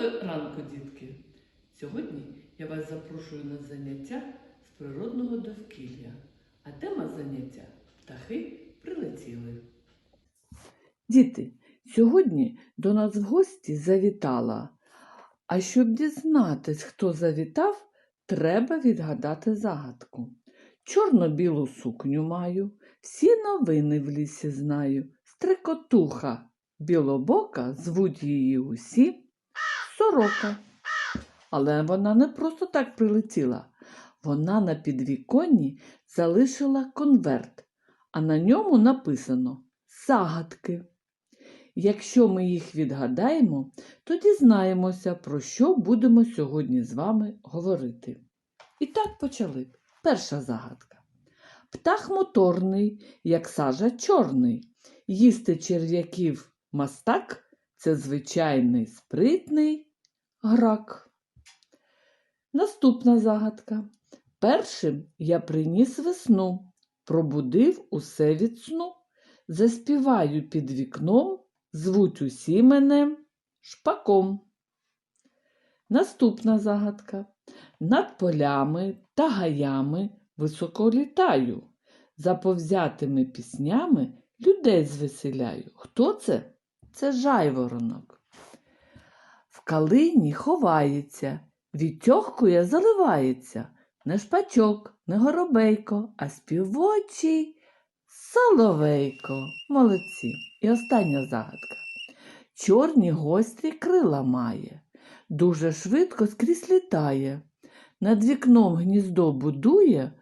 Доброго ранку, дітки! Сьогодні я вас запрошую на заняття з природного довкілля. А тема заняття птахи прилетіли. Діти, сьогодні до нас в гості завітала. А щоб дізнатись, хто завітав, треба відгадати загадку. Чорно-білу сукню маю, всі новини в лісі знаю. Стрекотуха, білобока, звуть її усі сорока. Але вона не просто так прилетіла. Вона на підвіконні залишила конверт, а на ньому написано загадки. Якщо ми їх відгадаємо, то дізнаємося, про що будемо сьогодні з вами говорити. І так почали. Перша загадка. Птах моторний, як сажа чорний. Їсти черв'яків мастак це звичайний спритний грак. Наступна загадка. Першим я приніс весну, пробудив усе від сну. Заспіваю під вікном, звуть усі мене шпаком. Наступна загадка. Над полями та гаями високо літаю. Заповзятими піснями людей звеселяю. Хто це? Це жайворонок. Калині ховається, відтьохкує, заливається. Не шпачок, не горобейко, а співочий соловейко. Молодці. І остання загадка. Чорні гострі крила має, дуже швидко скрізь літає. Над вікном гніздо будує,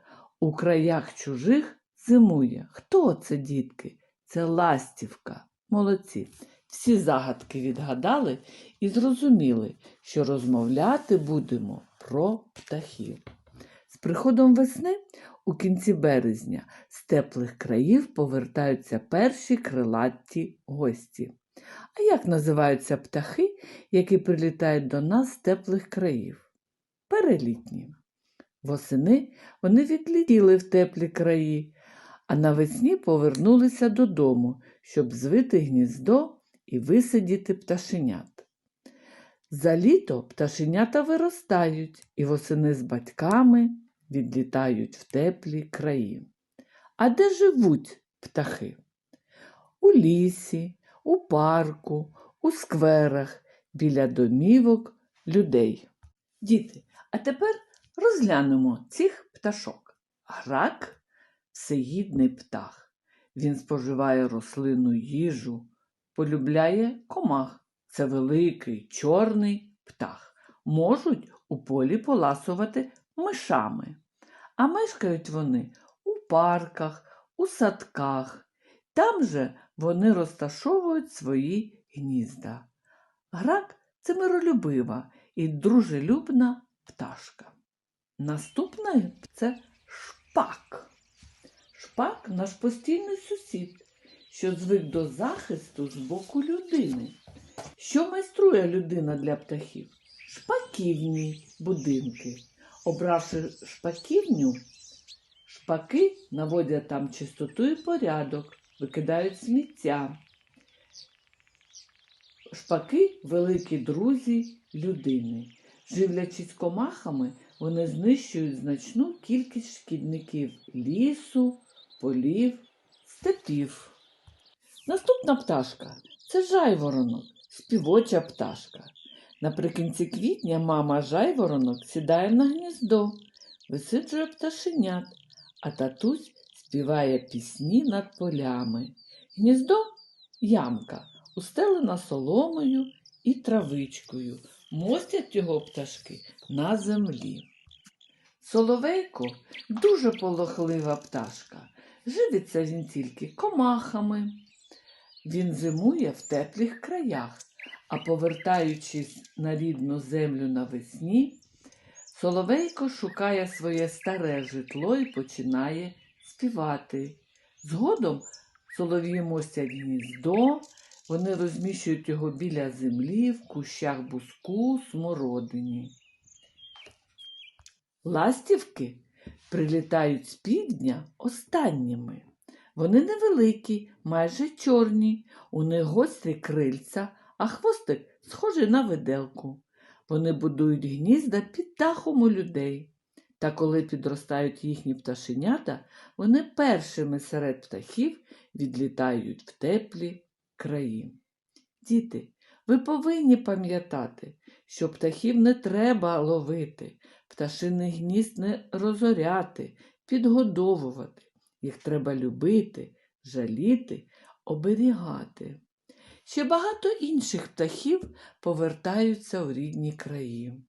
у краях чужих зимує. Хто це, дітки? Це ластівка. Молодці. Всі загадки відгадали і зрозуміли, що розмовляти будемо про птахів. З приходом весни у кінці березня з теплих країв повертаються перші крилаті гості. А як називаються птахи, які прилітають до нас з теплих країв? Перелітні. Восени вони відлетіли в теплі краї, а навесні повернулися додому, щоб звити гніздо і висидіти пташенят. За літо пташенята виростають і восени з батьками відлітають в теплі краї. А де живуть птахи? У лісі, у парку, у скверах, біля домівок людей. Діти, а тепер розглянемо цих пташок. Грак всеїдний птах. Він споживає рослинну їжу, полюбляє комах. Це великий чорний птах. Можуть у полі поласувати мишами. А мешкають вони у парках, у садках. Там же вони розташовують свої гнізда. Грак це миролюбива і дружелюбна пташка. Наступна це шпак. Шпак наш постійний сусід, що звик до захисту з боку людини. Що майструє людина для птахів? Шпаківні будинки. Обравши шпаківню, шпаки наводять там чистоту і порядок, викидають сміття. Шпаки великі друзі людини. Живлячись комахами, вони знищують значну кількість шкідників лісу, полів, степів. Наступна пташка це жайворонок, співоча пташка. Наприкінці квітня мама жайворонок сідає на гніздо, висиджує пташенят, а татусь співає пісні над полями. Гніздо ямка, устелена соломою і травичкою. Мостять його пташки на землі. Соловейко дуже полохлива пташка. Живиться він тільки комахами. Він зимує в теплих краях, а повертаючись на рідну землю навесні, Соловейко шукає своє старе житло і починає співати. Згодом солов'ї мостять гніздо, вони розміщують його біля землі, в кущах буску, смородині. Ластівки прилітають з півдня останніми. Вони невеликі, майже чорні, у них гострі крильця, а хвостик схожий на виделку. Вони будують гнізда під дахом у людей. Та коли підростають їхні пташенята, вони першими серед птахів відлітають в теплі краї. Діти, ви повинні пам'ятати, що птахів не треба ловити, пташиний гнізд не розоряти, підгодовувати. Їх треба любити, жаліти, оберігати. Ще багато інших птахів повертаються в рідні краї.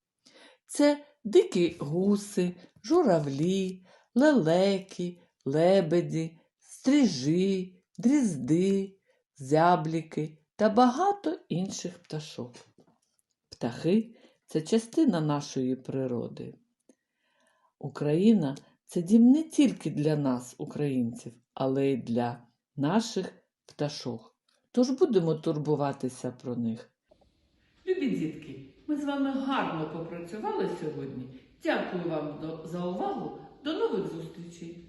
Це дикі гуси, журавлі, лелеки, лебеді, стрижі, дрізди, зябліки та багато інших пташок. Птахи це частина нашої природи. Україна це дім не тільки для нас, українців, але й для наших пташок. Тож будемо турбуватися про них. Любі дітки, ми з вами гарно попрацювали сьогодні. Дякую вам за увагу. До нових зустрічей!